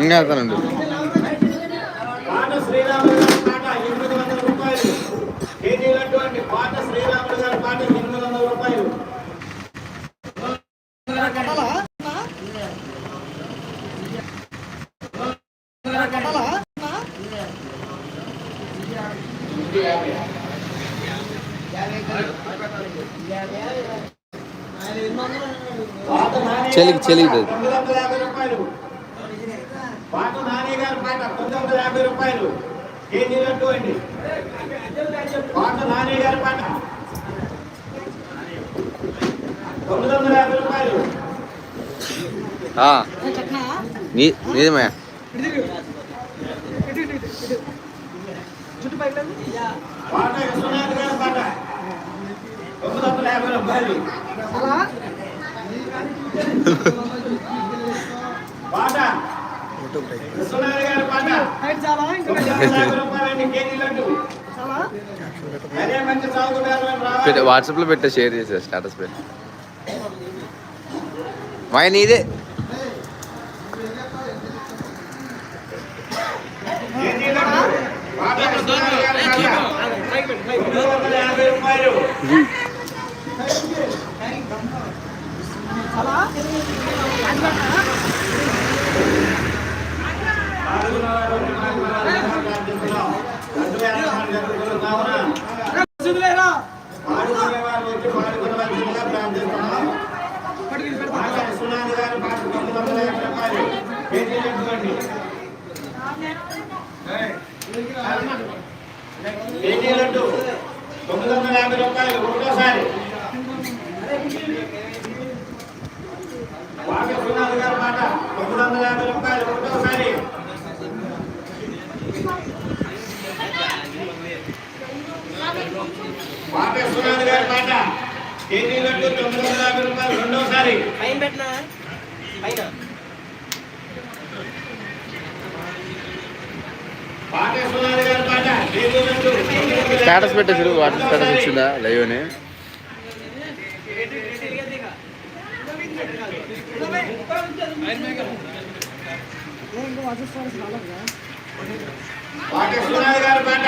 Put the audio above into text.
ఇంకా వెళ్తానండి. చలికి చలికి పాట నాని గారి పాట తొమ్మిది వందల యాభై రూపాయలు. కేజీ లడ్డు అండి పాట నాని గారి పాట తొమ్మిది వందల యాభై రూపాయలు. నిజమే పాట విశ్వనాథ్ గారి పాట తొమ్మిది వందల యాభై రూపాయలు. పాట పెట్టే వాట్సాప్లో పెట్టే షేర్ చేసే స్టేటస్ పెట్టి. మా నీదే లడ్డు పాట విశ్వనాథ్ గారి పాట తొమ్మిది వందల యాభై రూపాయలు లడ్డు వ్యాపారం జరుగుతున్న కావున పాడుకునేవారు వచ్చి పాడుకోవలసిందిగా ప్రార్థిస్తున్నాం. పాట విశ్వనాథ్ గారి పాట తొమ్మిది వందల యాభై రూపాయలు. కేజీ లడ్డు తొమ్మిది వందల యాభై రూపాయలు ఒకటోసారి పాట విశ్వనాథ్ గారి మాట తొమ్మిది వందల యాభై రూపాయలు విశ్వనాథ్ గారి కేజీ లడ్డు తొమ్మిది వందల యాభై రూపాయలు రెండోసారి. పైన పెట్టినా? పైన. స్టేటస్ పెట్టేసారు వాట్సాప్ స్టేటస్ వచ్చిందా? లైవ్ అని పాట విశ్వనాథ్ గారి పాట